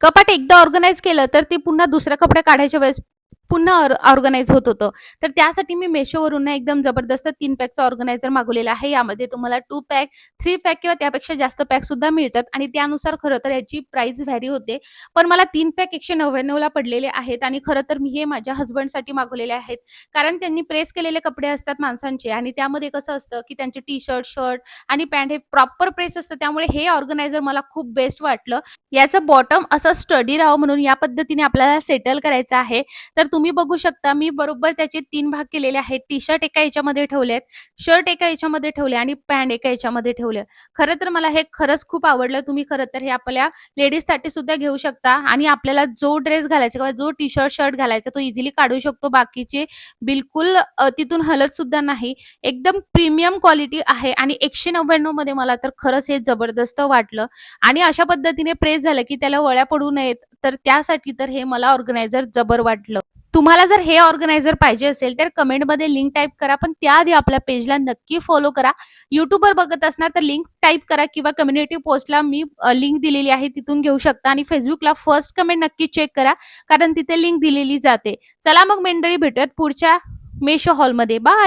कपाट एकदा ऑर्गनाइज केलं तर ते पुन्हा दुसऱ्या कपडे काढायच्या वेळेस पुन्हा ऑर्गनाईज होत होतं. तर त्यासाठी मी मेशोवरून ना एकदम जबरदस्त तीन पॅकचा ऑर्गनायझर मागवलेला आहे. यामध्ये तुम्हाला टू पॅक थ्री पॅक किंवा त्यापेक्षा जास्त पॅक सुद्धा मिळतात आणि त्यानुसार खरं तर याची प्राइस व्हॅरी होते. पण मला तीन पॅक एकशे नव्याण्णवला पडलेले आहेत आणि खरं तर मी हे माझ्या हस्बंडसाठी मागवलेले आहेत. कारण त्यांनी प्रेस केलेले कपडे असतात माणसांचे आणि त्यामध्ये कसं असतं की त्यांचे टी शर्ट शर्ट आणि पॅन्ट हे प्रॉपर प्रेस असतं. त्यामुळे हे ऑर्गनायझर मला खूप बेस्ट वाटलं. याचं बॉटम असं स्टडी राहावं म्हणून या पद्धतीने आपल्याला सेटल करायचं आहे. तर तुम्ही बघू शकता मी बरोबर त्याचे तीन भाग केलेले आहेत. टी शर्ट एका याच्यामध्ये ठेवलेत शर्ट एका याच्यामध्ये ठेवले आणि पॅन्ट एका याच्यामध्ये ठेवले. खरं तर मला हे खरंच खूप आवडलं. तुम्ही खरं तर हे आपल्या लेडीजसाठी सुद्धा घेऊ शकता आणि आपल्याला जो ड्रेस घालायचा किंवा जो टी शर्ट शर्ट घालायचा तो इझिली काढू शकतो. बाकीचे बिलकुल तिथून हलत सुद्धा नाही. एकदम प्रीमियम क्वालिटी आहे आणि एकशे नव्याण्णवमध्ये मला तर खरंच हे जबरदस्त वाटलं. आणि अशा पद्धतीने प्रेस झालं की त्याला वळ्या पडू नयेत तर त्यासाठी तर हे मला ऑर्गनायझर जबर वाटलं. तुम्हाला जर हे ऑर्गनायझर पाहिजे असेल तर कमेंटमध्ये लिंक टाईप करा पण त्याआधी आपल्या पेजला नक्की फॉलो करा. युट्यूबवर बघत असणार तर लिंक टाईप करा किंवा कम्युनिटी पोस्टला मी लिंक दिलेली आहे तिथून घेऊ शकता. आणि फेसबुकला फर्स्ट कमेंट नक्की चेक करा कारण तिथे लिंक दिलेली जाते. चला मग मंडळी भेटत पुढच्या मेशो हॉलमध्ये बाय